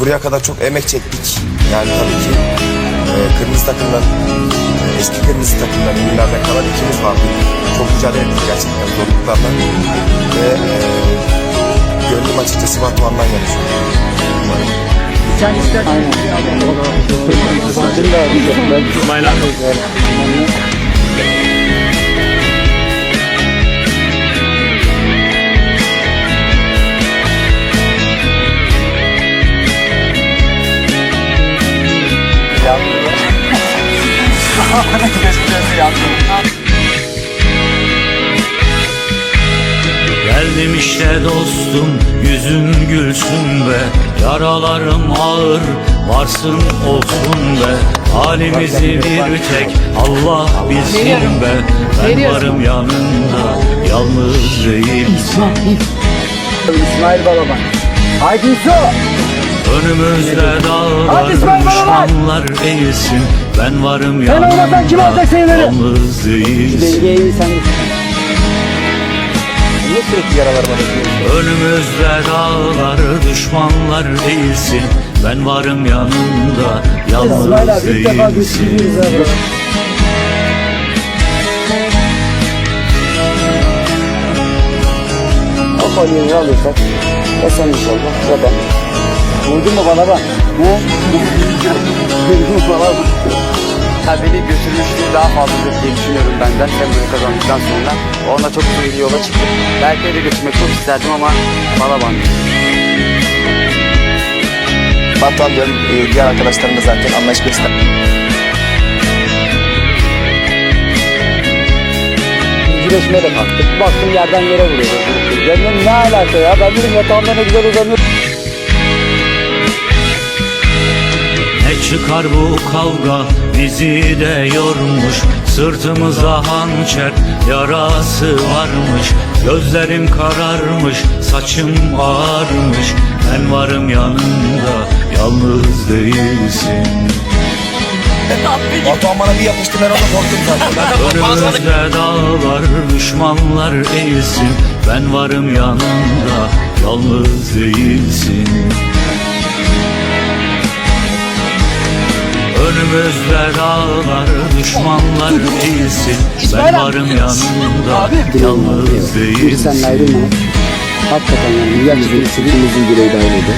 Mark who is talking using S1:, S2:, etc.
S1: buraya kadar çok emek çektik. Yani tabii ki e, kırmızı takımdan, e, eski kırmızı takımdan, ünlülerden kalan ikimiz vardı. Çok mücadele ettik gerçekten zorluklarla. Ve e, gönlüm açıkçası Batuhan'dan yana şu an. Umarım.
S2: Sen istersen.
S3: İsmail abi.
S4: Geldim işte dostum yüzün gülsün be Yaralarım ağır varsın olsun be Halimizi bir tek Allah bilsin be Ben varım yanında yalnız değilsin
S2: İsmail Balaban. Haydi Yusuf.
S4: Önümüzde dağlar düşmanlar eğilsin. Ben varım
S2: kim
S4: yanında
S2: alacak sayıları?
S4: yalnız değilsin? Önümüzde dağlar düşmanlar değilsin Ben varım yanında yalnız değilsin.
S2: kolyeyi alırsak ya sen inşallah. Ya ben. Vurdun mu bana bak? Ne? Vurdun mu bana bak?
S5: beni götürmüşlüğü daha fazladır diye düşünüyorum benden. Sembolü kazandıktan sonra. Onunla çok bir yola çıktık. Belki de götürmek çok isterdim ama bana bandı.
S1: Batuhan diyorum, e, diğer arkadaşlarım da zaten anlaşma ister.
S2: Güreşmeye de kalktık. Baktım yerden yere vuruyor. Dedim ne alaka ya? Ben dedim yatağımda ne güzel uzanıyorum.
S4: Çıkar bu kavga bizi de yormuş. Sırtımıza hançer yarası varmış. Gözlerim kararmış saçım ağarmış. Ben varım yanında yalnız değilsin.
S1: Batuhan bana bir yapıştı ben ona korktum zaten.
S4: Önümüzde dağlar düşmanlar eğilsin. Ben varım yanında yalnız değilsin Önümüzde dağlar düşmanlar eğilsin Ben varım yanında yalnız
S2: Bir
S4: değilsin
S2: seninle ayrılmamak. Hakikaten yani gerçekten
S6: İkimizin dileği de aynıydı.